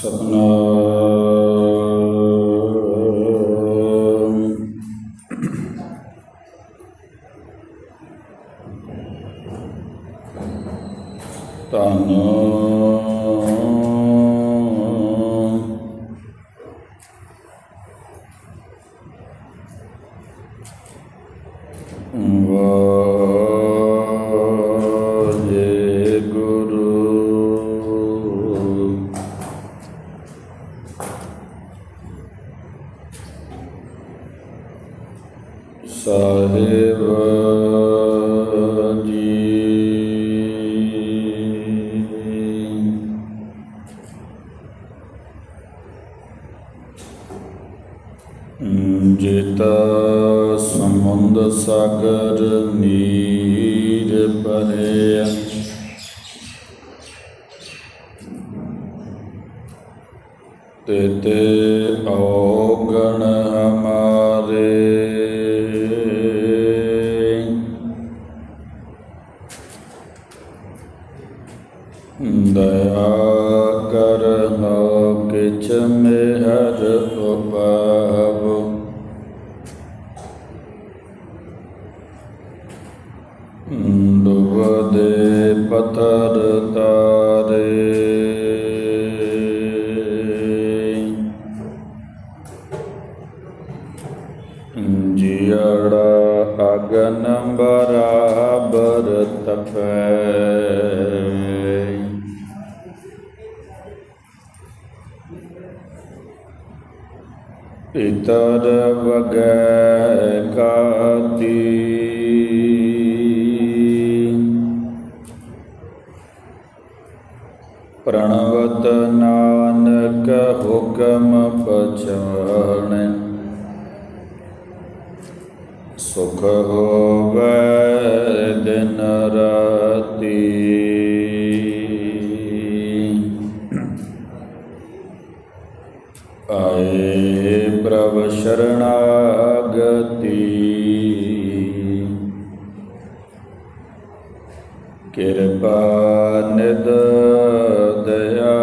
Só ਸਾਹਿਬ ਦਇਆ ਕਰ ਕਿਛ ਮਿਹਰ ਇਤਰ ਵਗੈ ਕਾਤੀ ਪ੍ਰਣਵਤ ਨਾਨਕ ਹੁਕਮ ਪਛਾਣੈ। ਸੁਖ ਹੋਵੇ ਦਿਨ ਰਾਤੀ। ਸ਼ਰਣਾਗਤੀ ਕਿਰਪਾ ਨਿਦ ਦਇਆਲ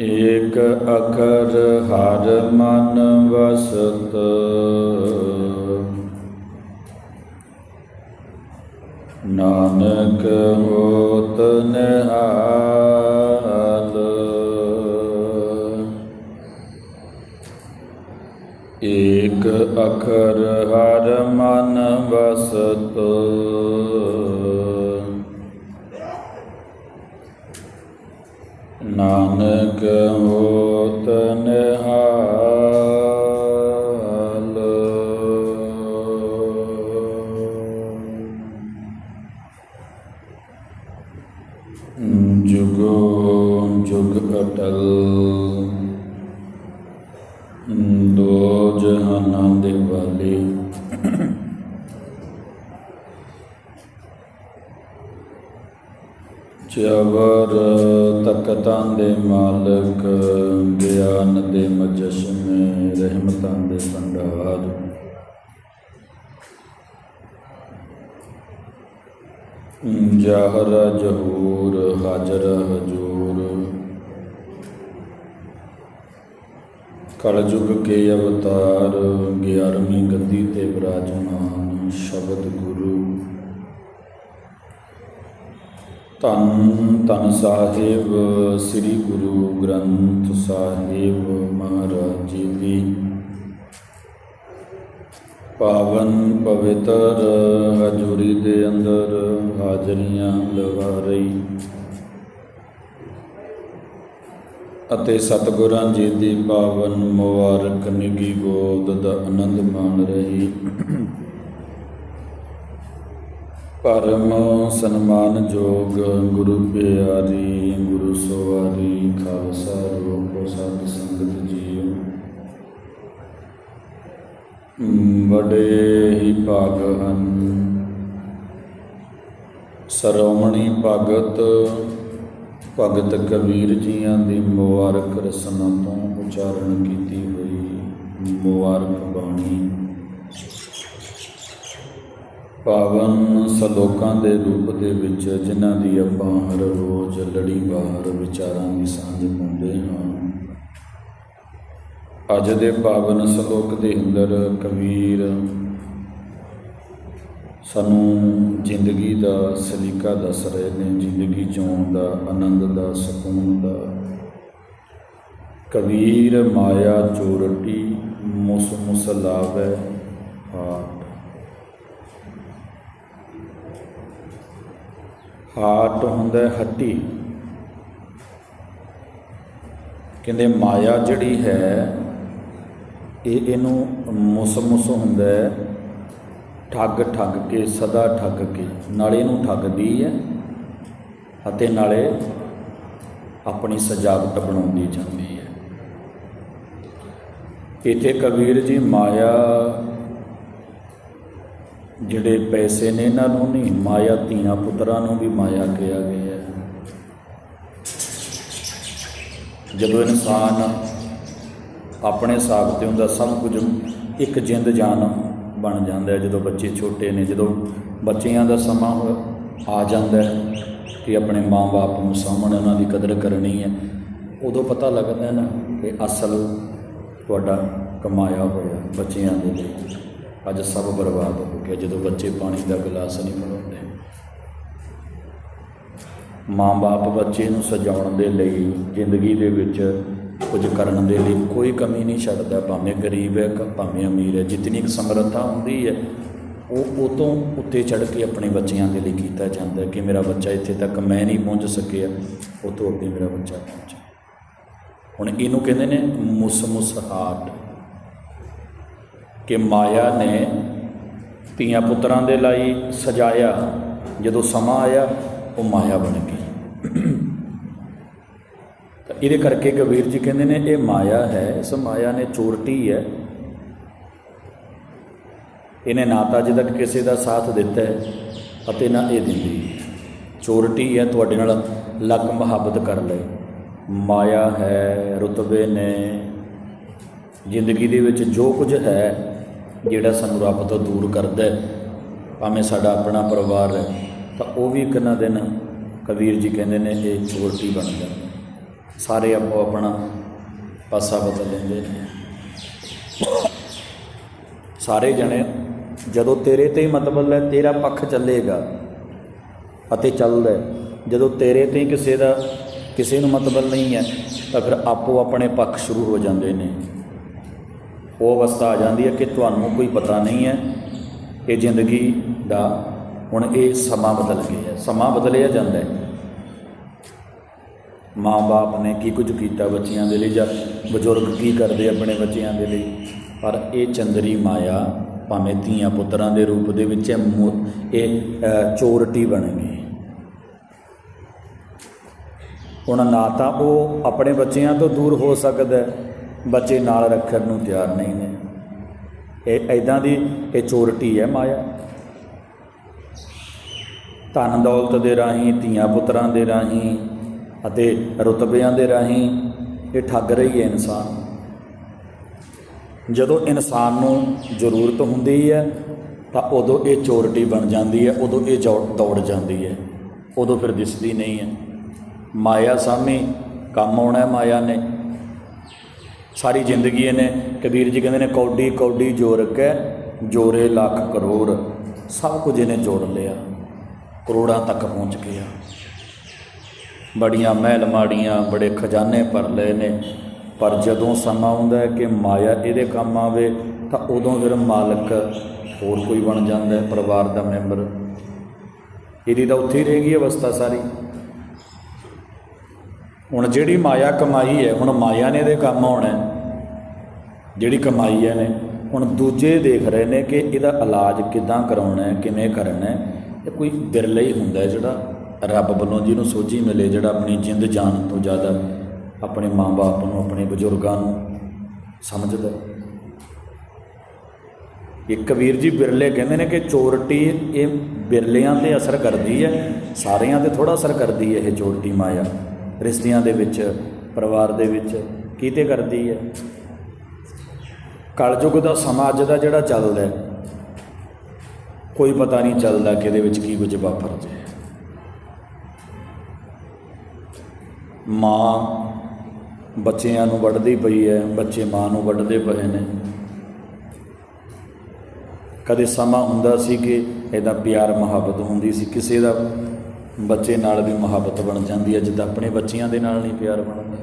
ਏਕ ਅਖਰ ਹਰ ਮਨ ਵਸਤ ਨਾਨਕ ਹੋਤ ਨਿਹਾਲ ਅਖਰ ਹਰ ਮਨ ਵਸਤ। ਨਾਨਕ ਹੋਤ ਨਿਹਾਲ ਜਾਹਰ ਜਹੂਰ, ਹਾਜ਼ਰ ਹਜੂਰ। ਕਲਯੁਗ ਕੇ ਅਵਤਾਰ 11ਵੀਂ ਗੱਦੀ ਤੇ ਵਿਰਾਜਮਾਨ ਸ਼ਬਦ ਗੁਰੂ। ਧੰਨ ਧੰਨ ਸਾਹਿਬ, ਸ੍ਰੀ ਗੁਰੂ ਗ੍ਰੰਥ ਸਾਹਿਬ ਮਹਾਰਾਜ ਜੀ ਦੀ ਪਾਵਨ ਪਵਿੱਤਰ, ਹਜ਼ੂਰੀ ਦੇ ਅੰਦਰ ਹਾਜ਼ਰੀਆਂ ਲਗਾ ਰਹੀ। ਅਤੇ ਸਤਿਗੁਰਾਂ ਜੀ ਦੀ ਪਾਵਨ ਮੁਬਾਰਕ ਨਿੱਗੀ ਗੋਦ ਦਾ ਆਨੰਦ ਮਾਣ ਰਹੀ। ਪਰਮ ਸਨਮਾਨਯੋਗ ਗੁਰੂ ਪਿਆਰੀ, ਗੁਰੂ ਸਵਾਰੀ, ਖਾਲਸਾ ਰੂਪ, ਸਤ ਸੰਗਤ ਬੜੇ ਹੀ ਭਾਗ ਹਨ। ਸਰਵਮਣੀ ਭਗਤ ਭਗਤ ਕਬੀਰ ਜੀਆਂ ਦੀ ਮੁਬਾਰਕ ਰਸਨਾ ਤੋਂ ਉਚਾਰਨ ਕੀਤੀ ਹੋਈ ਮੁਬਾਰਕ ਬਾਣੀ। ਪਾਵਨ ਸਲੋਕਾਂ ਦੇ ਰੂਪ ਦੇ ਵਿੱਚ ਜਿਨ੍ਹਾਂ ਦੀ ਆਪਾਂ ਹਰ ਰੋਜ਼ ਲੜੀਵਾਰ ਵਿਚਾਰਾਂ ਦੀ ਸਾਂਝ ਪਾਉਂਦੇ ਹਾਂ ਅੱਜ ਦੇ ਪਾਵਨ ਸ਼ਲੋਕ ਦੇ ਅੰਦਰ ਕਬੀਰ ਸਾਨੂੰ ਜ਼ਿੰਦਗੀ ਦਾ ਸਲੀਕਾ ਦੱਸ ਰਹੇ ਨੇ, ਜ਼ਿੰਦਗੀ ਜਿਉਣ ਦਾ, ਆਨੰਦ ਦਾ, ਸਕੂਨ ਦਾ। ਕਬੀਰ ਮਾਇਆ ਚੋਰਟੀ, ਮੁਸ ਮੁਸ ਲਾਵੇ ਹਾਟ। ਹਾਟ ਹੁੰਦਾ ਹੱਟੀ। ਕਹਿੰਦੇ ਮਾਇਆ ਜਿਹੜੀ ਹੈ ਇਹ ਇਹਨੂੰ ਮੁਸ ਮੁਸ ਹੁੰਦਾ ਹੈ। ਠੱਗ ਠੱਗ ਕੇ, ਸਦਾ ਠੱਗ ਕੇ, ਨਾਲੇ ਇਹਨੂੰ ਠੱਗਦੀ ਹੈ ਅਤੇ ਨਾਲੇ ਆਪਣੀ ਸਜਾਵਟ ਬਣਾਉਂਦੀ ਜਾਂਦੀ ਹੈ। ਇਥੇ ਕਬੀਰ ਜੀ ਮਾਇਆ, ਜਿਹੜੇ ਪੈਸੇ ਨੇ ਇਹਨਾਂ ਨੂੰ ਨਹੀਂ, ਮਾਇਆ ਧੀਆਂ ਪੁੱਤਰਾਂ ਨੂੰ ਵੀ ਮਾਇਆ ਕਿਹਾ ਗਿਆ ਹੈ। ਜਦੋਂ ਇਨਸਾਨ ਆਪਣੇ ਹਿਸਾਬ ਤੇ ਹੁੰਦਾ, ਸਭ ਕੁਝ ਇੱਕ ਜਿੰਦ ਜਾਨ ਬਣ ਜਾਂਦਾ ਜਦੋਂ ਬੱਚੇ ਛੋਟੇ ਨੇ, ਜਦੋਂ ਬੱਚਿਆਂ ਦਾ ਸਮਾਂ ਆ ਜਾਂਦਾ ਕਿ ਆਪਣੇ ਮਾਂ-ਬਾਪ ਨੂੰ ਸਾਹਮਣੇ ਉਹਨਾਂ ਦੀ ਕਦਰ ਕਰਨੀ ਹੈ, ਉਦੋਂ ਪਤਾ ਲੱਗਦਾ ਨਾ ਕਿ ਅਸਲ ਤੁਹਾਡਾ ਕਮਾਇਆ ਹੋਇਆ ਬੱਚਿਆਂ ਦੇ ਲਈ ਅੱਜ ਸਭ ਬਰਬਾਦ ਹੋ ਗਿਆ, ਜਦੋਂ ਬੱਚੇ ਪਾਣੀ ਦਾ ਗਲਾਸ ਨਹੀਂ ਮਿਲਾਉਂਦੇ ਮਾਂ-ਬਾਪ ਬੱਚੇ ਨੂੰ ਸਜਾਉਣ ਦੇ ਲਈ ਜ਼ਿੰਦਗੀ ਦੇ ਵਿੱਚ ਕੁਝ ਕਰਨ ਦੇ ਲਈ ਕੋਈ ਕਮੀ ਨਹੀਂ ਛੱਡਦਾ, ਭਾਵੇਂ ਗਰੀਬ ਹੈ ਭਾਵੇਂ ਅਮੀਰ ਹੈ ਜਿੰਨੀ ਕੁ ਸਮਰੱਥਾ ਹੁੰਦੀ ਹੈ, ਉਹ ਉਹ ਤੋਂ ਉੱਤੇ ਚੜ੍ਹ ਕੇ ਆਪਣੇ ਬੱਚਿਆਂ ਦੇ ਲਈ ਕੀਤਾ ਜਾਂਦਾ ਕਿ ਮੇਰਾ ਬੱਚਾ ਇੱਥੇ ਤੱਕ ਮੈਂ ਨਹੀਂ ਪਹੁੰਚ ਸਕਿਆ, ਉਹ ਤੋਂ ਅੱਗੇ ਮੇਰਾ ਬੱਚਾ ਪਹੁੰਚੇ ਹੁਣ ਇਹਨੂੰ ਕਹਿੰਦੇ ਨੇ ਮੁਸ ਮੁਸਹਾਟ ਕਿ ਮਾਇਆ ਨੇ ਧੀਆਂ ਪੁੱਤਰਾਂ ਦੇ ਲਈ ਸਜਾਇਆ, ਜਦੋਂ ਸਮਾਂ ਆਇਆ, ਉਹ ਮਾਇਆ ਬਣ ਗਈ। ਇਹਦੇ ਕਰਕੇ ਕਬੀਰ ਜੀ ਕਹਿੰਦੇ ਨੇ, ਇਹ ਮਾਇਆ ਹੈ, ਇਸ ਮਾਇਆ ਨੇ ਚੋਰਟੀ ਹੈ। ਇਹਨੇ ਨਾ ਤਾਂ ਅਜੇ ਤੱਕ ਕਿਸੇ ਦਾ ਸਾਥ ਦਿੱਤਾ ਹੈ ਅਤੇ ਨਾ ਇਹ ਦਿੰਦੀ। ਚੋਰਟੀ ਹੈ, ਤੁਹਾਡੇ ਨਾਲ ਲੱਕ ਮੁਹੱਬਤ ਕਰ ਲਏ। ਮਾਇਆ ਹੈ, ਰੁਤਬੇ ਨੇ। ਜ਼ਿੰਦਗੀ ਦੇ ਵਿੱਚ ਜੋ ਕੁਝ ਹੈ, ਜਿਹੜਾ ਸਾਨੂੰ ਰੱਬ ਤੋਂ ਦੂਰ ਕਰਦਾ ਹੈ, ਭਾਵੇਂ ਸਾਡਾ ਆਪਣਾ ਪਰਿਵਾਰ ਹੈ, ਤਾਂ ਉਹ ਵੀ ਇੱਕ ਨਾ ਦਿਨ ਕਬੀਰ ਜੀ ਕਹਿੰਦੇ ਨੇ, ਇਹ ਚੋਰਟੀ ਬਣ ਜਾਂਦਾ ਸਾਰੇ ਆਪੋ ਆਪਣਾ ਪਾਸਾ ਬਦਲ ਲੈਂਦੇ ਨੇ। ਸਾਰੇ ਜਣੇ, ਜਦੋਂ ਤੇਰੇ ਤੇ ਹੀ ਮਤਲਬ ਹੈ, ਤੇਰਾ ਪੱਖ ਚੱਲੇਗਾ ਅਤੇ ਚੱਲਦਾ ਜਦੋਂ ਤੇਰੇ ਤੇ ਕਿਸੇ ਦਾ, ਕਿਸੇ ਨੂੰ ਮਤਲਬ ਨਹੀਂ ਹੈ, ਤਾਂ ਫਿਰ ਆਪੋ ਆਪਣੇ ਪੱਖ ਸ਼ੁਰੂ ਹੋ ਜਾਂਦੇ ਨੇ। ਉਹ ਅਵਸਥਾ ਆ ਜਾਂਦੀ ਹੈ ਕਿ ਤੁਹਾਨੂੰ ਕੋਈ ਪਤਾ ਨਹੀਂ ਹੈ, ਇਹ ਜ਼ਿੰਦਗੀ ਦਾ ਹੁਣ ਇਹ ਸਮਾਂ ਬਦਲ ਗਿਆ ਸਮਾਂ ਬਦਲਿਆ ਜਾਂਦਾ ਹੈ। ਮਾਂ-ਬਾਪ ਨੇ ਕੀ ਕੁਝ ਕੀਤਾ ਬੱਚਿਆਂ ਦੇ ਲਈ ਜਾਂ ਬਜ਼ੁਰਗ ਕੀ ਕਰਦੇ ਆਪਣੇ ਬੱਚਿਆਂ ਦੇ ਲਈ? ਪਰ ਇਹ ਚੰਦਰੀ ਮਾਇਆ ਭਾਵੇਂ ਧੀਆਂ ਪੁੱਤਰਾਂ ਦੇ ਰੂਪ ਦੇ ਵਿੱਚ ਇਹ ਇਹ ਚੋਰਟੀ ਬਣ ਗਈ। ਹੁਣ ਨਾ ਤਾਂ ਉਹ ਆਪਣੇ ਬੱਚਿਆਂ ਤੋਂ ਦੂਰ ਹੋ ਸਕਦਾ ਬੱਚੇ ਨਾਲ ਰੱਖਣ ਨੂੰ ਤਿਆਰ ਨਹੀਂ ਨੇ। ਇਹ ਐਦਾਂ ਦੀ ਇਹ ਚੋਰਟੀ ਹੈ ਮਾਇਆ। ਧਨ ਦੌਲਤ ਦੇ ਰਾਹੀਂ, ਧੀਆਂ ਪੁੱਤਰਾਂ ਦੇ ਰਾਹੀਂ ਅਤੇ ਰੁਤਬਿਆਂ ਦੇ ਰਾਹੀਂ ਇਹ ਠੱਗ ਰਹੀ ਹੈ ਇਨਸਾਨ। ਜਦੋਂ ਇਨਸਾਨ ਨੂੰ ਜ਼ਰੂਰਤ ਹੁੰਦੀ ਹੈ, ਤਾਂ ਉਦੋਂ ਇਹ ਚੋਰਟੀ ਬਣ ਜਾਂਦੀ ਹੈ, ਉਦੋਂ ਇਹ ਜੌ- ਦੌੜ ਜਾਂਦੀ ਹੈ। ਉਦੋਂ ਫਿਰ ਦਿਸਦੀ ਨਹੀਂ ਹੈ। ਮਾਇਆ ਸਾਹਮਣੇ ਕੰਮ ਆਉਣਾ ਮਾਇਆ ਨੇ। ਸਾਰੀ ਜ਼ਿੰਦਗੀ ਇਹਨੇ ਕਬੀਰ ਜੀ ਕਹਿੰਦੇ ਨੇ, ਕੌਡੀ ਕੌਡੀ ਜੋਰ ਕੇ ਜੋਰੇ ਲੱਖ ਕਰੋੜ। ਸਭ ਕੁਝ ਇਹਨੇ ਜੋੜ ਲਿਆ। ਕਰੋੜਾਂ ਤੱਕ ਪਹੁੰਚ ਗਿਆ। ਬੜੀਆਂ ਮਹਿਲ ਮਾੜੀਆਂ, ਬੜੇ ਖਜ਼ਾਨੇ ਭਰ ਲਏ ਨੇ। ਪਰ ਜਦੋਂ ਸਮਾਂ ਆਉਂਦਾ ਹੈ ਕਿ ਮਾਇਆ ਇਹਦੇ ਕੰਮ ਆਵੇ, ਤਾਂ ਉਦੋਂ ਫਿਰ ਮਾਲਕ ਹੋਰ ਕੋਈ ਬਣ ਜਾਂਦਾ ਹੈ, ਪਰਿਵਾਰ ਦਾ ਮੈਂਬਰ। ਇਹਦੀ ਤਾਂ ਉੱਥੇ ਹੀ ਰਹਿ ਗਈ ਅਵਸਥਾ ਸਾਰੀ। ਹੁਣ ਜਿਹੜੀ ਮਾਇਆ ਕਮਾਈ ਹੈ, ਹੁਣ ਮਾਇਆ ਨੇ ਇਹਦੇ ਕੰਮ ਆਉਣਾ ਜਿਹੜੀ ਕਮਾਈ ਹੈ ਨੇ, ਹੁਣ ਦੂਜੇ ਦੇਖ ਰਹੇ ਨੇ ਕਿ ਇਹਦਾ ਇਲਾਜ ਕਿੱਦਾਂ ਕਰਾਉਣਾ ਹੈ, ਕਿਵੇਂ ਕਰਨਾ ਹੈ, ਇਹ ਕੋਈ ਬਿਰਲਾ ਹੀ ਹੁੰਦਾ ਜਿਹੜਾ। ਰੱਬ ਵੱਲੋਂ ਜਿਹਨੂੰ ਸੋਝੀ ਮਿਲੇ, ਜਿਹੜਾ ਆਪਣੀ ਜਿੰਦ ਜਾਨ ਤੋਂ ਜ਼ਿਆਦਾ ਆਪਣੇ ਮਾਂ-ਬਾਪ ਨੂੰ, ਆਪਣੇ ਬਜ਼ੁਰਗਾਂ ਨੂੰ ਸਮਝਦਾ ਹੈ। ਇਹ ਕਬੀਰ ਜੀ ਬਿਰਲੇ ਕਹਿੰਦੇ ਨੇ ਕਿ ਚੋਰਟੀ ਇਹ ਬਿਰਲਿਆਂ ਤੇ ਅਸਰ ਕਰਦੀ ਹੈ, ਸਾਰਿਆਂ ਤੇ ਥੋੜਾ ਅਸਰ ਕਰਦੀ ਹੈ ਇਹ ਚੋਰਟੀ ਮਾਇਆ। ਰਿਸ਼ਤਿਆਂ ਦੇ ਵਿੱਚ, ਪਰਿਵਾਰ ਦੇ ਵਿੱਚ ਕੀਤੇ ਕਰਦੀ ਹੈ। ਕਲਯੁਗ ਦਾ ਸਮਾਂ ਅੱਜ ਦਾ ਜਿਹੜਾ ਚੱਲਦਾ ਕੋਈ ਪਤਾ ਨਹੀਂ ਚੱਲਦਾ ਕਿ ਇਹਦੇ ਵਿੱਚ ਕੀ ਕੁਝ ਵਾਪਰ ਜੇ ਮਾਂ ਬੱਚਿਆਂ ਨੂੰ ਵੱਢਦੀ ਪਈ ਹੈ, ਬੱਚੇ ਮਾਂ ਨੂੰ ਵੱਢਦੇ ਪਏ ਨੇ। ਕਦੇ ਸਮਾਂ ਹੁੰਦਾ ਸੀ ਕਿ ਇਹਦਾ ਪਿਆਰ ਮੁਹੱਬਤ ਹੁੰਦੀ ਸੀ, ਕਿਸੇ ਦਾ ਬੱਚੇ ਨਾਲ ਵੀ ਮੁਹੱਬਤ ਬਣ ਜਾਂਦੀ ਹੈ, ਜਿੱਦਾਂ ਆਪਣੇ ਬੱਚਿਆਂ ਦੇ ਨਾਲ ਨਹੀਂ ਪਿਆਰ ਬਣਦਾ।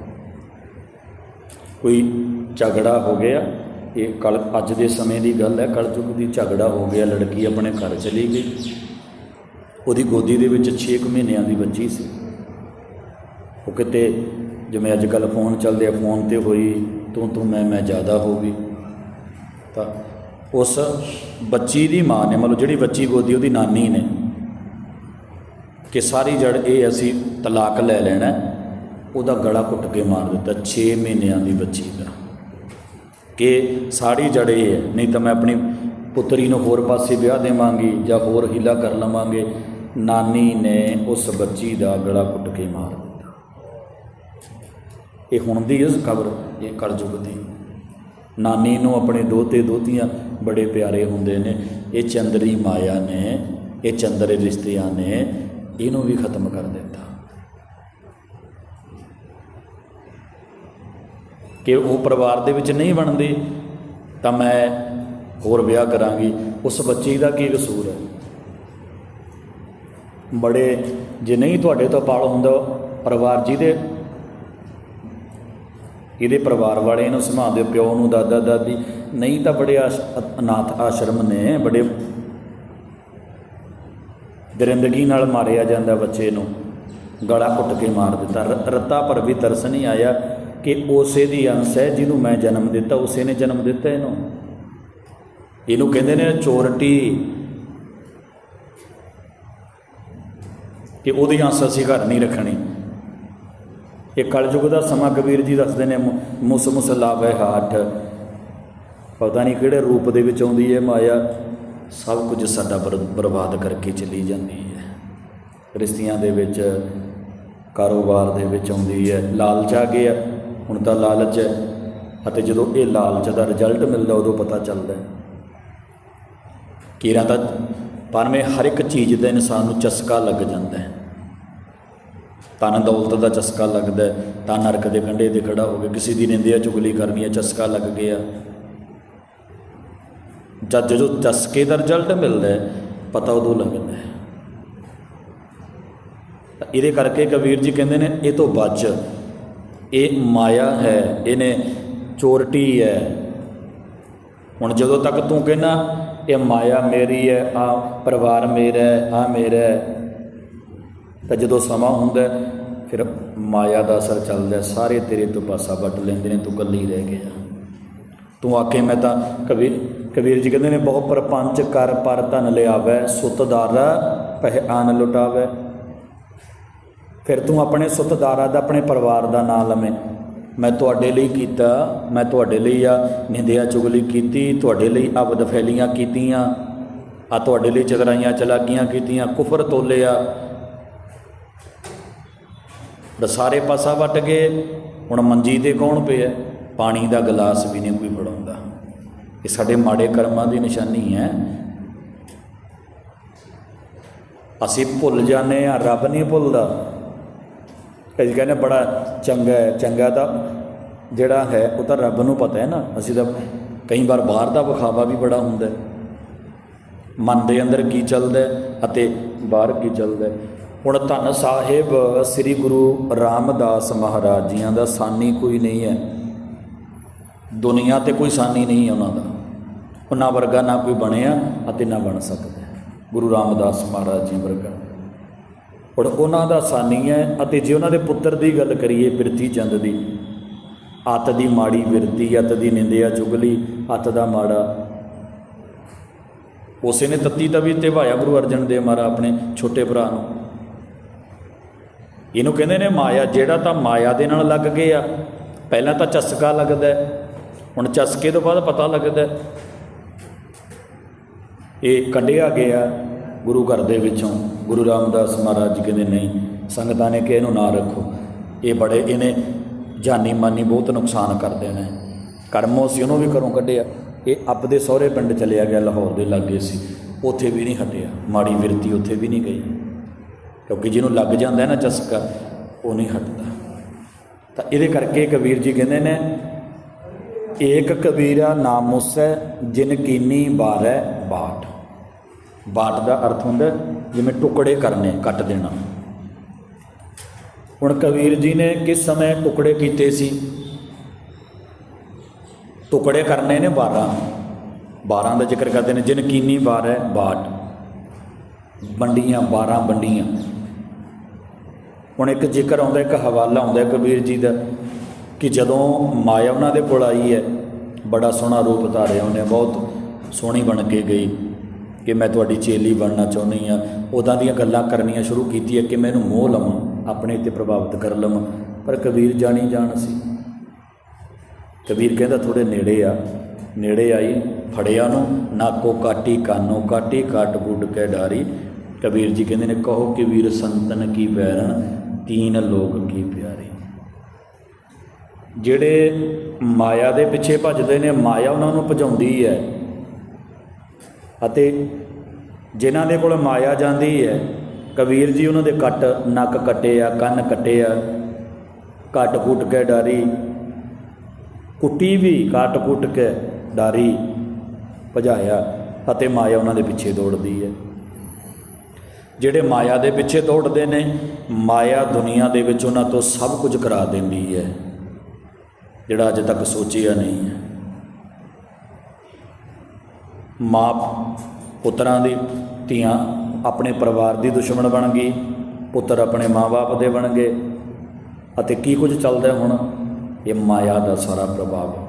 ਕੋਈ ਝਗੜਾ ਹੋ ਗਿਆ, ਇਹ ਕਲ ਅੱਜ ਦੇ ਸਮੇਂ ਦੀ ਗੱਲ ਹੈ ਕਲਯੁਗ ਦੀ ਝਗੜਾ ਹੋ ਗਿਆ, ਲੜਕੀ ਆਪਣੇ ਘਰ ਚਲੀ ਗਈ। ਉਹਦੀ ਗੋਦੀ ਦੇ ਵਿੱਚ 6 ਮਹੀਨਿਆਂ ਦੀ ਬੱਚੀ ਸੀ। ਉਹ ਕਿਤੇ ਜਿਵੇਂ ਅੱਜ ਕੱਲ੍ਹ ਫੋਨ ਚੱਲਦੇ ਆ, ਫੋਨ ਤੇ ਹੋਈ ਤੂੰ ਤੂੰ ਮੈਂ ਮੈਂ ਜ਼ਿਆਦਾ ਹੋ ਗਈ। ਤਾਂ ਉਸ ਬੱਚੀ ਦੀ ਮਾਂ ਨੇ, ਮਤਲਬ ਜਿਹੜੀ ਬੱਚੀ ਗੋਦੀ, ਉਹਦੀ ਨਾਨੀ ਨੇ ਕਿ ਸਾਰੀ ਜੜ ਇਹ ਅਸੀਂ ਤਲਾਕ ਲੈ ਲੈਣਾ, ਉਹਦਾ ਗਲਾ ਘੁੱਟ ਕੇ ਮਾਰ ਦਿੱਤਾ 6 ਮਹੀਨਿਆਂ ਦੀ ਬੱਚੀ ਦਾ। ਕਿ ਸਾਰੀ ਜੜ ਇਹ ਹੈ, ਨਹੀਂ ਤਾਂ ਮੈਂ ਆਪਣੀ ਪੁੱਤਰੀ ਨੂੰ ਹੋਰ ਪਾਸੇ ਵਿਆਹ ਦੇਵਾਂਗੀ ਜਾਂ ਹੋਰ ਹੀਲਾ ਕਰ ਲਵਾਂਗੇ। ਨਾਨੀ ਨੇ ਉਸ ਬੱਚੀ ਦਾ ਗਲਾ ਘੁੱਟ ਕੇ ਮਾਰ ਇਹ ਹੁਣ ਦੀ ਇਸ ਖਬਰ ਇਹ ਕਲਯੁਗ ਦੀ। ਨਾਨੀ ਨੂੰ ਆਪਣੇ ਦੋਤੇ ਦੋਤੀਆਂ ਬੜੇ ਪਿਆਰੇ ਹੁੰਦੇ ਨੇ। ਇਹ ਚੰਦਰੀ ਮਾਇਆ ਨੇ, ਇਹ ਚੰਦਰੇ ਰਿਸ਼ਤਿਆਂ ਨੇ, ਇਹਨੂੰ ਵੀ ਖਤਮ ਕਰ ਦਿੱਤਾ। ਕਿ ਉਹ ਪਰਿਵਾਰ ਦੇ ਵਿੱਚ ਨਹੀਂ ਬਣਦੀ, ਤਾਂ ਮੈਂ ਹੋਰ ਵਿਆਹ ਕਰਾਂਗੀ। ਉਸ ਬੱਚੀ ਦਾ ਕੀ ਕਸੂਰ ਹੈ? ਬੜੇ, ਜੇ ਨਹੀਂ ਤੁਹਾਡੇ ਤੋਂ ਪਾਲ ਹੁੰਦਾ, ਪਰਿਵਾਰ ਜਿਹਦੇ ਇਹਦੇ ਪਰਿਵਾਰ ਵਾਲੇ ਇਹਨੂੰ ਸੰਭਾਲਦੇ ਪਿਓ ਨੂੰ, ਦਾਦਾ, ਦਾਦੀ। ਨਹੀਂ ਤਾਂ ਬੜੇ ਆਸ਼- ਅਨਾਥ ਆਸ਼ਰਮ ਨੇ, ਬੜੇ ਦਰਿੰਦਗੀ ਨਾਲ ਮਾਰਿਆ ਜਾਂਦਾ ਬੱਚੇ ਨੂੰ। ਗਲਾ ਘੁੱਟ ਕੇ ਮਾਰ ਦਿੱਤਾ। ਰ- ਰੱਤਾ ਪਰ ਵੀ ਤਰਸ ਨਹੀਂ ਆਇਆ ਕਿ ਉਸੇ ਦੀ ਅੰਸ਼ ਹੈ ਜਿਹਨੂੰ ਮੈਂ ਜਨਮ ਦਿੱਤਾ, ਉਸੇ ਨੇ ਜਨਮ ਦਿੱਤਾ ਇਹਨੂੰ। ਇਹਨੂੰ ਕਹਿੰਦੇ ਨੇ ਚੋਰਟੀ। ਕਿ ਉਹਦੀ ਅੰਸ਼ ਅਸੀਂ ਘਰ ਨਹੀਂ ਰੱਖਣੀ। ਇਹ ਕਲਯੁਗ ਦਾ ਸਮਾਂ ਕਬੀਰ ਜੀ ਦੱਸਦੇ ਨੇ ਮੁਸ ਮੁਸ ਲਾਵੇ ਹਾਠ। ਪਤਾ ਨਹੀਂ ਕਿਹੜੇ ਰੂਪ ਦੇ ਵਿੱਚ ਆਉਂਦੀ ਹੈ ਮਾਇਆ। ਸਭ ਕੁਝ ਸਾਡਾ ਬਰ- ਬਰਬਾਦ ਕਰਕੇ ਚਲੀ ਜਾਂਦੀ ਹੈ ਰਿਸ਼ਤਿਆਂ ਦੇ ਵਿੱਚ, ਕਾਰੋਬਾਰ ਦੇ ਵਿੱਚ ਆਉਂਦੀ ਹੈ ਲਾਲਚ ਆ ਗਿਆ, ਹੁਣ ਤਾਂ ਲਾਲਚ ਹੈ ਅਤੇ ਜਦੋਂ ਇਹ ਲਾਲਚ ਦਾ ਰਿਜ਼ਲਟ ਮਿਲਦਾ, ਉਦੋਂ ਪਤਾ ਚੱਲਦਾ ਹੈ ਕੀਰਾਂ ਤਾਂ ਭਾਵੇਂ ਹਰ ਇੱਕ ਚੀਜ਼ ਦਾ ਇਨਸਾਨ ਨੂੰ ਚਸਕਾ ਲੱਗ ਜਾਂਦਾ ਹੈ ਤਨ ਦੌਲਤ ਦਾ ਚਸਕਾ ਲੱਗਦਾ ਤਾਂ ਨਰਕ ਦੇ ਕੰਢੇ ਤੇ ਖੜਾ ਹੋ ਗਿਆ ਕਿਸੇ ਦੀ ਨਿੰਦਿਆ ਚੁਗਲੀ ਕਰਨੀ ਹੈ, ਚਸਕਾ ਲੱਗ ਗਿਆ। ਜਦ ਜਦੋਂ ਚਸਕੇ ਦਾ ਰਿਜ਼ਲਟ ਮਿਲਦਾ ਪਤਾ ਉਦੋਂ ਲੱਗਦਾ ਹੈ। ਇਹਦੇ ਕਰਕੇ ਕਬੀਰ ਜੀ ਕਹਿੰਦੇ ਨੇ, ਇਹ ਤੋਂ ਬਚ। ਇਹ ਮਾਇਆ ਹੈ, ਇਹਨੇ ਚੋਰਟੀ ਹੈ। ਹੁਣ ਜਦੋਂ ਤੱਕ ਤੂੰ ਕਹਿੰਦਾ ਇਹ ਮਾਇਆ ਮੇਰੀ ਹੈ ਆ ਪਰਿਵਾਰ ਮੇਰਾ ਹੈ ਆ ਮੇਰਾ ਹੈ ਤਾਂ ਜਦੋਂ ਸਮਾਂ ਹੁੰਦਾ ਫਿਰ ਮਾਇਆ ਦਾ ਅਸਰ ਚੱਲਦਾ ਸਾਰੇ ਤੇਰੇ ਤੋਂ ਪਾਸਾ ਵੱਟ ਲੈਂਦੇ ਨੇ, ਤੂੰ ਇਕੱਲੀ ਰਹਿ ਗਿਆ ਤੂੰ ਆਖੇ, ਮੈਂ ਤਾਂ ਕਬੀਰ ਕਬੀਰ ਜੀ ਕਹਿੰਦੇ ਨੇ, ਬਹੁ ਪਰਪੰਚ ਕਰ ਪਰ ਧਨ ਲਿਆਵੈ ਸੁਤਦਾਰਾ ਪਹਿ ਆਨ ਲੁਟਾਵੈ। ਫਿਰ ਤੂੰ ਆਪਣੇ ਸੁਤਦਾਰਾ ਦਾ, ਆਪਣੇ ਪਰਿਵਾਰ ਦਾ ਨਾਂ ਲਵੇਂ। ਮੈਂ ਤੁਹਾਡੇ ਲਈ ਕੀਤਾ, ਮੈਂ ਤੁਹਾਡੇ ਲਈ ਆ, ਨਿੰਦਿਆ ਚੁਗਲੀ ਕੀਤੀ, ਤੁਹਾਡੇ ਲਈ ਅਬਦ ਫੈਲੀਆਂ ਕੀਤੀਆਂ, ਆ ਤੁਹਾਡੇ ਲਈ ਚਤਰਾਈਆਂ ਚਲਾਕੀਆਂ ਕੀਤੀਆਂ, ਕੁਫਰ ਤੋਲਿਆ ਦਸਾਰੇ ਪਾਸਾ ਵੱਟ ਗਏ। ਹੁਣ ਮੰਜੀ ਤੇ ਕੌਣ ਪਿਆ? ਪਾਣੀ ਦਾ ਗਲਾਸ ਵੀ ਨਹੀਂ ਕੋਈ ਫੜਾਉਂਦਾ। ਇਹ ਸਾਡੇ ਮਾੜੇ ਕਰਮਾਂ ਦੀ ਨਿਸ਼ਾਨੀ ਹੈ। ਅਸੀਂ ਭੁੱਲ ਜਾਂਦੇ ਆ ਰੱਬ ਨਹੀਂ ਭੁੱਲਦਾ। ਕਈ ਕਹਿੰਦੇ ਬੜਾ ਚੰਗਾ ਹੈ, ਚੰਗਾ ਤਾਂ ਜਿਹੜਾ ਹੈ, ਉਹ ਤਾਂ ਰੱਬ ਨੂੰ ਪਤਾ ਹੈ ਨਾ। ਅਸੀਂ ਤਾਂ ਕਈ ਵਾਰ ਬਾਹਰ ਦਾ ਵਿਖਾਵਾ ਵੀ ਬੜਾ ਹੁੰਦਾ ਹੈ। ਮਨ ਦੇ ਅੰਦਰ ਕੀ ਚੱਲਦਾ ਅਤੇ ਬਾਹਰ ਕੀ ਚੱਲਦਾ ਹੁਣ ਧੰਨ ਸਾਹਿਬ, ਸ੍ਰੀ ਗੁਰੂ ਰਾਮਦਾਸ ਮਹਾਰਾਜ ਜੀਆਂ ਦਾ ਸਾਨੀ ਕੋਈ ਨਹੀਂ ਹੈ। ਦੁਨੀਆ ਤੇ ਕੋਈ ਸਾਨੀ ਨਹੀਂ ਹੈ ਉਹਨਾਂ ਦਾ। ਉਹਨਾਂ ਵਰਗਾ ਨਾ ਕੋਈ ਬਣਿਆ ਅਤੇ ਨਾ ਬਣ ਸਕਦਾ। ਗੁਰੂ ਰਾਮਦਾਸ ਮਹਾਰਾਜ ਜੀ ਵਰਗਾ। ਹੁਣ ਉਹਨਾਂ ਦਾ ਸਾਨੀ ਹੈ ਅਤੇ ਜੇ ਉਹਨਾਂ ਦੇ ਪੁੱਤਰ ਦੀ ਗੱਲ ਕਰੀਏ ਪ੍ਰਿਥੀ ਚੰਦ ਦੀ, ਅੱਤ ਦੀ ਮਾੜੀ ਵਿਰਤੀ ਅੱਤ ਦੀ ਨਿੰਦਿਆ ਜੁਗਲੀ ਅੱਤ ਦਾ ਮਾੜਾ। ਉਸੇ ਨੇ ਤੱਤੀ ਤਵੀ ਤੇ ਭਾਇਆ ਗੁਰੂ ਅਰਜਨ ਦੇਵ ਮਹਾਰਾਜ ਆਪਣੇ ਛੋਟੇ ਭਰਾ ਨੂੰ। ਇਹਨੂੰ ਕਹਿੰਦੇ ਨੇ ਮਾਇਆ, ਜਿਹੜਾ ਤਾਂ ਮਾਇਆ ਦੇ ਨਾਲ ਲੱਗ ਗਏ ਆ ਪਹਿਲਾਂ ਤਾਂ ਚਸਕਾ ਲੱਗਦਾ ਹੁਣ ਚਸਕੇ ਤੋਂ ਬਾਅਦ ਪਤਾ ਲੱਗਦਾ ਇਹ ਕੱਢਿਆ ਗਿਆ ਗੁਰੂ ਘਰ ਦੇ ਵਿੱਚੋਂ। ਗੁਰੂ ਰਾਮਦਾਸ ਮਹਾਰਾਜ ਜੀ ਕਹਿੰਦੇ, ਨਹੀਂ, ਸੰਗਤਾਂ ਨੇ ਕਿ ਇਹਨੂੰ ਨਾ ਰੱਖੋ। ਇਹ ਬੜੇ, ਇਹਨੇ ਜਾਨੀ ਮਾਨੀ ਬਹੁਤ ਨੁਕਸਾਨ ਕਰ ਦੇਣਾ ਕਰਮੋ ਕਰਮੋਂ ਸੀ, ਉਹਨੂੰ ਵੀ ਘਰੋਂ ਕੱਢਿਆ। ਇਹ ਆਪਦੇ ਸਹੁਰੇ ਪਿੰਡ ਚਲਿਆ ਗਿਆ, ਲਾਹੌਰ ਦੇ ਲਾਗੇ ਸੀ। ਉੱਥੇ ਵੀ ਨਹੀਂ ਹਟਿਆ। ਮਾੜੀ ਵਿਰਤੀ ਉੱਥੇ ਵੀ ਨਹੀਂ ਗਈ। ਕਿਉਂਕਿ ਜਿਹਨੂੰ ਲੱਗ ਜਾਂਦਾ ਨਾ ਚਸਕਾ, ਉਹ ਨਹੀਂ ਹਟਦਾ। ਤਾਂ ਇਹਦੇ ਕਰਕੇ ਕਬੀਰ ਜੀ ਕਹਿੰਦੇ ਨੇ, ਏਕ ਕਬੀਰਾ ਨਾਮੁਸੈ, ਜਿਨ ਕੀਨੀ ਬਾਰੈ ਬਾਟ। ਬਾਟ ਦਾ ਅਰਥ ਹੁੰਦਾ ਜਿਵੇਂ ਟੁਕੜੇ ਕਰਨੇ, ਕੱਟ ਦੇਣਾ। ਹੁਣ ਕਬੀਰ ਜੀ ਨੇ ਕਿਸ ਸਮੇਂ ਟੁਕੜੇ ਕੀਤੇ ਸੀ? ਟੁਕੜੇ ਕਰਨੇ ਨੇ 12 12 ਦਾ ਜ਼ਿਕਰ ਕਰਦੇ ਨੇ, ਜਿਨ ਕੀਨੀ ਬਾਰੈ ਬਾਟ। ਬੰਡੀਆਂ 12 ਬੰਡੀਆਂ ਹੁਣ ਇੱਕ ਜ਼ਿਕਰ ਆਉਂਦਾ, ਇੱਕ ਹਵਾਲਾ ਆਉਂਦਾ ਕਬੀਰ ਜੀ ਦਾ ਕਿ ਜਦੋਂ ਮਾਇਆ ਉਹਨਾਂ ਦੇ ਕੋਲ ਆਈ ਹੈ, ਬੜਾ ਸੋਹਣਾ ਰੂਪ ਧਾਰਿਆ ਉਹਨੇ, ਬਹੁਤ ਸੋਹਣੀ ਬਣ ਕੇ ਗਈ ਕਿ ਮੈਂ ਤੁਹਾਡੀ ਚੇਲੀ ਬਣਨਾ ਚਾਹੁੰਦੀ ਆ ਉਦਾਂ ਦੀਆਂ ਗੱਲਾਂ ਕਰਨੀਆਂ ਸ਼ੁਰੂ ਕੀਤੀਆਂ ਕਿ ਮੈਨੂੰ ਮੋਹ ਲਵਾਂ, ਆਪਣੇ ਤੇ ਪ੍ਰਭਾਵਿਤ ਕਰ ਲਵਾਂ। ਪਰ ਕਬੀਰ ਜਾਣੀ ਜਾਣ ਸੀ। ਕਬੀਰ ਕਹਿੰਦਾ ਥੋੜੇ ਨੇੜੇ ਆ। ਨੇੜੇ ਆਈ, ਫੜਿਆ ਨੂੰ ਨਾਕੋ ਕਾਟੀ, ਕਾਨੋ ਕਾਟੀ ਕਾਟ ਗੁੱਡ ਕੇ ਡਾਰੀ। ਕਬੀਰ ਜੀ ਕਹਿੰਦੇ ਨੇ, ਕਹੋ ਕਿ ਵੀਰ ਸੰਤਨ ਕੀ ਬੈਰਣ ਤੀਨ ਲੋਕ ਕੀ ਪਿਆਰੇ। ਜਿਹੜੇ ਮਾਇਆ ਦੇ ਪਿੱਛੇ ਭੱਜਦੇ ਨੇ, ਮਾਇਆ ਉਹਨਾਂ ਨੂੰ ਭਜਾਉਂਦੀ ਹੈ ਅਤੇ ਜਿਨ੍ਹਾਂ ਦੇ ਕੋਲ ਮਾਇਆ ਜਾਂਦੀ ਹੈ, ਕਬੀਰ ਜੀ ਉਹਨਾਂ ਦੇ ਕੱਟ, ਨੱਕ ਕੱਟੇ ਆ ਕੰਨ ਕੱਟੇ ਆ ਕੱਟ ਕੁੱਟ ਕੇ ਡਾਰੀ, ਕੁੱਟੀ ਵੀ ਕੱਟ ਕੁੱਟ ਕੇ ਡਾਰੀ ਭਜਾਇਆ ਅਤੇ ਮਾਇਆ ਉਹਨਾਂ ਦੇ ਪਿੱਛੇ ਦੌੜਦੀ ਹੈ। ਜਿਹੜੇ ਮਾਇਆ ਦੇ ਪਿੱਛੇ ਦੌੜਦੇ ਨੇ, ਮਾਇਆ ਦੁਨੀਆ ਦੇ ਵਿੱਚ ਉਹਨਾਂ ਤੋਂ ਸਭ ਕੁਝ ਕਰਾ ਦਿੰਦੀ ਹੈ। ਜਿਹੜਾ ਅਜੇ ਤੱਕ ਸੋਚਿਆ ਨਹੀਂ ਹੈ। ਮਾਂ ਪੁੱਤਰਾਂ ਦੀ ਧੀਆਂ ਆਪਣੇ ਪਰਿਵਾਰ ਦੀ ਦੁਸ਼ਮਣ ਬਣ ਗਈ, ਪੁੱਤਰ ਆਪਣੇ ਮਾਪੇ ਦੇ ਬਣ ਗਏ। ਅਤੇ ਕੀ ਕੁਝ ਚੱਲਦਾ ਹੁਣ? ਇਹ ਮਾਇਆ ਦਾ ਸਾਰਾ ਪ੍ਰਭਾਵ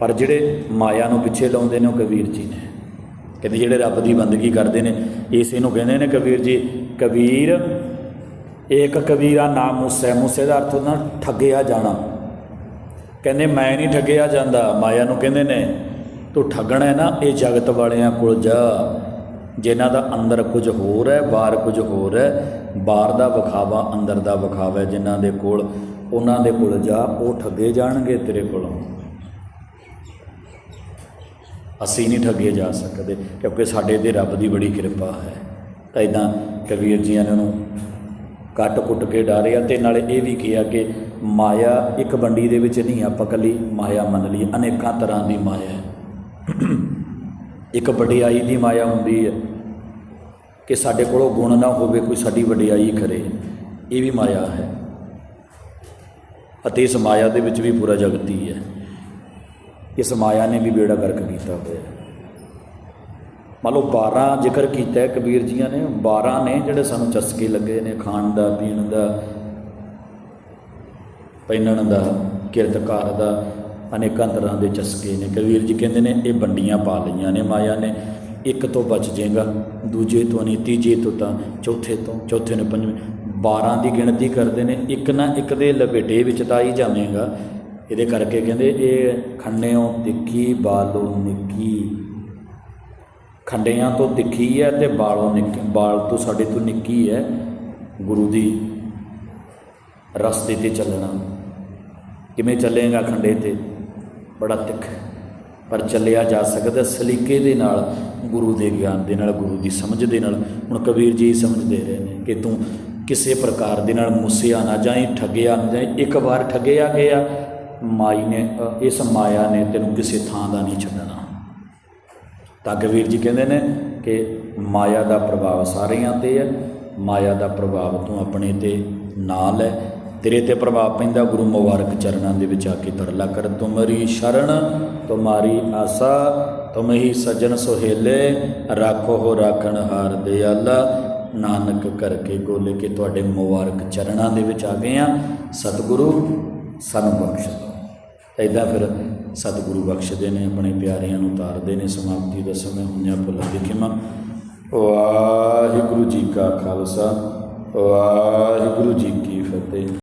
ਪਰ ਜਿਹੜੇ ਮਾਇਆ ਨੂੰ ਪਿੱਛੇ ਲਾਉਂਦੇ ਨੇ ਉਹ ਕਬੀਰ ਜੀ ਨੇ। ਕਹਿੰਦੇ ਜਿਹੜੇ ਰੱਬ ਦੀ ਬੰਦਗੀ ਕਰਦੇ ਨੇ, ਇਸੇ ਨੂੰ ਕਹਿੰਦੇ ਨੇ ਕਬੀਰ ਜੀ, ਕਬੀਰ, ਇੱਕ ਕਬੀਰਾ ਨਾਮ ਮੂਸੈ ਮੂਸੈ ਦਾ ਅਰਥ ਹੁੰਦਾ ਠੱਗਿਆ ਜਾਣਾ। ਕਹਿੰਦੇ, ਮੈਂ ਨਹੀਂ ਠੱਗਿਆ ਜਾਂਦਾ। ਮਾਇਆ ਨੂੰ ਕਹਿੰਦੇ ਨੇ, ਤੂੰ ਠੱਗਣਾ ਹੈ ਨਾ, ਇਹ ਜਗਤ ਵਾਲਿਆਂ ਕੋਲ ਜਾ। ਜਿਨ੍ਹਾਂ ਦਾ ਅੰਦਰ ਕੁਝ ਹੋਰ ਹੈ, ਬਾਹਰ ਕੁਝ ਹੋਰ ਹੈ, ਬਾਹਰ ਦਾ ਵਿਖਾਵਾ, ਅੰਦਰ ਦਾ ਵਿਖਾਵਾ ਹੈ, ਜਿਨ੍ਹਾਂ ਦੇ ਕੋਲ, ਉਹਨਾਂ ਦੇ ਕੋਲ ਜਾ, ਉਹ ਠੱਗੇ ਜਾਣਗੇ ਤੇਰੇ ਕੋਲੋਂ। ਅਸੀਂ ਨਹੀਂ ਠੱਗੇ ਜਾ ਸਕਦੇ, ਕਿਉਂਕਿ ਸਾਡੇ ਤੇ ਰੱਬ ਦੀ ਬੜੀ ਕਿਰਪਾ ਹੈ। ਤਾਂ ਇਦਾਂ ਕਬੀਰ ਜੀਆਂ ਇਹਨਾਂ ਨੂੰ ਕੱਟ ਕੁੱਟ ਕੇ ਡਾਰਿਆ ਤੇ ਨਾਲੇ ਇਹ ਵੀ ਕਿਹਾ ਕਿ ਮਾਇਆ ਇੱਕ ਬੰਡੀ ਦੇ ਵਿੱਚ ਨਹੀਂ, ਆਪਾਂ ਕੱਲੀ ਮਾਇਆ ਮੰਨ ਲਈ ਅਨੇਕਾਂ ਤਰ੍ਹਾਂ ਦੀ ਮਾਇਆ ਹੈ। ਇੱਕ ਵਡਿਆਈ ਦੀ ਮਾਇਆ ਹੁੰਦੀ ਹੈ ਕਿ ਸਾਡੇ ਕੋਲੋਂ ਗੁਣ ਨਾ ਹੋਵੇ, ਕੋਈ ਸਾਡੀ ਵਡਿਆਈ ਕਰੇ, ਇਹ ਵੀ ਮਾਇਆ ਹੈ। ਅਤੇ ਇਸ ਮਾਇਆ ਦੇ ਵਿੱਚ ਵੀ ਪੂਰਾ ਜਗਤੀ ਹੈ। ਇਸ ਮਾਇਆ ਨੇ ਵੀ ਬੇੜਾ ਗਰਕ ਕੀਤਾ ਹੋਇਆ ਮੰਨ ਲਓ 12 ਜ਼ਿਕਰ ਕੀਤਾ ਹੈ ਕਬੀਰ ਜੀਆਂ ਨੇ 12 ਨੇ ਜਿਹੜੇ ਸਾਨੂੰ ਚਸਕੇ ਲੱਗੇ ਨੇ, ਖਾਣ ਦਾ, ਪੀਣ ਦਾ, ਪਹਿਨਣ ਦਾ, ਕਿਰਤਕਾਰ ਦਾ, ਅਨੇਕਾਂ ਤਰ੍ਹਾਂ ਦੇ ਚਸਕੇ ਨੇ। ਕਬੀਰ ਜੀ ਕਹਿੰਦੇ ਨੇ, ਇਹ ਬੰਡੀਆਂ ਪਾ ਲਈਆਂ ਨੇ ਮਾਇਆ ਨੇ। ਇੱਕ ਤੋਂ ਬਚ ਜਾਏਗਾ, ਦੂਜੇ ਤੋਂ ਨਹੀਂ, ਤੀਜੇ ਤੋਂ ਤਾਂ, ਚੌਥੇ ਤੋਂ, ਚੌਥੇ ਨੇ ਪੰਜਵੇਂ। 12 ਦੀ ਗਿਣਤੀ ਕਰਦੇ ਨੇ, ਇੱਕ ਨਾ ਇੱਕ ਦੇ ਲਪੇਟੇ ਵਿੱਚ ਤਾਂ ਹੀ ਜਾਵੇਗਾ। ਇਹਦੇ ਕਰਕੇ ਕਹਿੰਦੇ ਇਹ ਖੰਡਿਓ ਤਿੱਖੀ ਬਾਲੋ ਨਿੱਕੀ। ਖੰਡਿਆਂ ਤੋਂ ਤਿੱਖੀ ਹੈ ਤੇ ਬਾਲੋਂ ਨਿੱਕੀ ਬਾਲ ਤੋਂ ਸਾਡੇ ਤੋਂ ਨਿੱਕੀ ਹੈ ਗੁਰੂ ਦੀ ਰਸਤੇ ਤੇ ਚੱਲਣਾ। ਕਿਵੇਂ ਚੱਲੇਗਾ ਖੰਡੇ ਤੇ? ਬੜਾ ਤਿੱਖ ਪਰ ਚੱਲਿਆ ਜਾ ਸਕਦਾ ਸਲੀਕੇ ਦੇ ਨਾਲ, ਗੁਰੂ ਦੇ ਗਿਆਨ ਦੇ ਨਾਲ, ਗੁਰੂ ਦੀ ਸਮਝ ਦੇ ਨਾਲ। ਹੁਣ ਕਬੀਰ ਜੀ ਸਮਝ ਦੇ ਰਹੇ ਨੇ ਕਿ ਤੂੰ ਕਿਸੇ ਪ੍ਰਕਾਰ ਦੇ ਨਾਲ ਮੁੱਸਿਆ ਨਾ ਜਾਈ, ਠੱਗਿਆ ਨਾ ਜਾਈ। ਇੱਕ ਵਾਰ ਠੱਗਿਆ ਗਿਆ ਮਾਈ ਨੇ ਇਸ ਮਾਇਆ ਨੇ ਤੈਨੂੰ ਕਿਸੇ ਥਾਂ ਦਾ ਨਹੀਂ ਛੱਡਣਾ। ਤਾਂ ਕਬੀਰ ਜੀ ਕਹਿੰਦੇ ਨੇ ਕਿ ਮਾਇਆ ਦਾ ਪ੍ਰਭਾਵ ਸਾਰਿਆਂ ਤੇ ਹੈ, ਮਾਇਆ ਦਾ ਪ੍ਰਭਾਵ ਤੂੰ ਆਪਣੇ ਤੇ ਨਾਲ ਹੈ ਤੇਰੇ ਤੇ ਪ੍ਰਭਾਵ ਪੈਂਦਾ ਗੁਰੂ ਮੁਬਾਰਕ ਚਰਨਾਂ ਦੇ ਵਿੱਚ ਆ ਕੇ ਤਰਲਾ ਕਰ। ਤੁਮਰੀ ਸ਼ਰਨ, ਤੁਮਾਰੀ ਆਸਾ ਤੁਮ ਹੀ ਸਜਣ ਸੁਹੇਲੇ, ਰਾਖੋ ਹੋ ਰਾਖਣ ਹਾਰ ਦੇ ਦਿਆਲਾ। ਨਾਨਕ ਕਰਕੇ ਗੋਲੇ ਕੇ ਤੁਹਾਡੇ ਮੁਬਾਰਕ ਚਰਨਾਂ ਦੇ ਵਿੱਚ ਆ ਗਏ ਆ ਸਤਿਗੁਰੂ, ਸਾਨੂੰ ਬਖਸ਼ ਐਦਾਂ ਫਿਰ ਸਤਿਗੁਰੂ ਬਖਸ਼ਦੇ ਨੇ, ਆਪਣੇ ਪਿਆਰਿਆਂ ਨੂੰ ਉਤਾਰਦੇ ਨੇ, ਸਮਾਪਤੀ ਦਾ ਸਮੇਂ ਹੁੰਦਿਆਂ ਭੁੱਲ ਦਿਖਿਮਾ ਵਾਹਿਗੁਰੂ ਜੀ ਕਾ ਖਾਲਸਾ, ਵਾਹਿਗੁਰੂ ਜੀ ਕੀ ਫਤਿਹ।